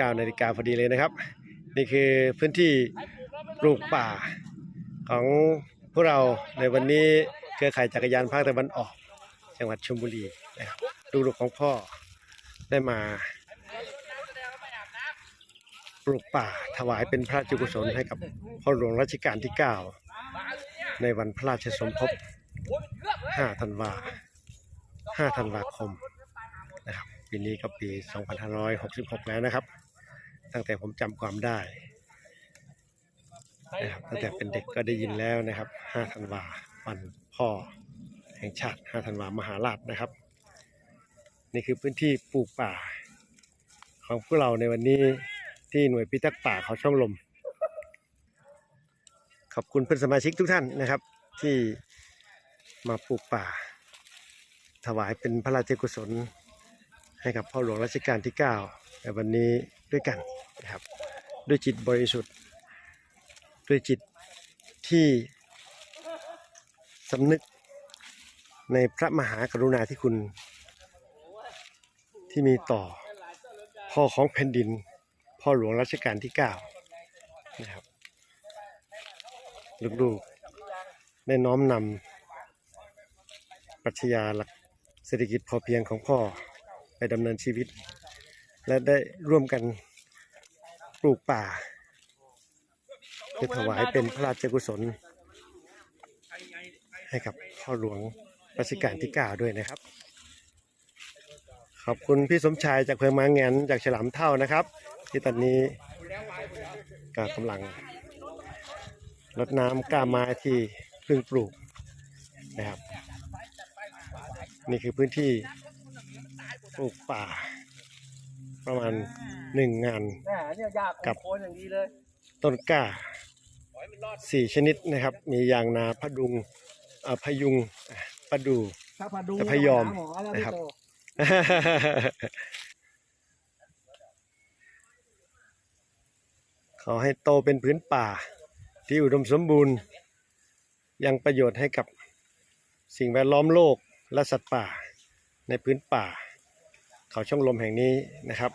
9นาฬิกาพอดีเลยนะครับ นี่คือพื้นที่ปลูกป่าของพวกเราในวันนี้เครือข่ายจักรยานภาคตะวันออก จังหวัดชลบุรีนะครับลูกของพ่อได้มาปลูกป่าถวายเป็นพระราชกุศลให้กับพ่อหลวงรัชกาลที่ 9 ในวันพระราชสมภพ 5 ธันวา 5 ธันวาคม ปีนี้ก็ปี 2566 แล้วนะครับ ตั้งแต่ผมจำความได้นะครับตั้งแต่เป็นเด็กก็ได้ยินแล้วนะครับ 5 ธันวาวันพ่อแห่งชาติ 5 ธันวามหาราชนะครับ นี่คือพื้นที่ปลูกป่า ของพวกเราในวันนี้ที่หน่วยพิทักษ์ป่าเขาช่องลม ขอบคุณเพื่อนสมาชิกทุกท่านนะครับ ที่มาปลูกป่า ถวายเป็นพระราชกุศล ให้กับพ่อหลวงรัชกาลที่ 9 ในวันนี้ด้วยกันนะครับด้วยจิตบริสุทธิ์ ด้วยจิตที่สำนึกในพระมหากรุณาธิคุณ ที่มีต่อพ่อของแผ่นดิน พ่อหลวงรัชกาลที่ 9 นะครับลูกๆได้น้อมนำปรัชญาหลักเศรษฐกิจพอเพียงของพ่อ ดำเนินชีวิต และได้ร่วมกันปลูกป่าเพื่อถวายเป็นพระราชกุศล ให้กับพ่อหลวงรัชกาลที่9ด้วยนะครับ ขอบคุณพี่สมชายจากเพิงมางแงนจากฉลามเท่านะครับ ที่ตอนนี้ก็กำลังรดน้ำกล้าไม้ที่เพิ่งปลูกนะครับ นี่คือพื้นที่ ปลูกป่า ประมาณหนึ่งงาน แหมเนี่ยยากกับ โคนอย่างดีเลยต้นกล้าสี่ชนิดนะครับ มียางนาพะดุงอ่าพยุงอะประดู ถ้าพาดูแต่พยอมหาหมอแล้วนะครับพี่โตขอให้โตเป็นพื้นป่า ที่อุดมสมบูรณ์ ยังประโยชน์ให้กับสิ่งแวดล้อมโลกและสัตว์ป่าในพื้นป่า เขาช่องลมแห่งนี้นะครับ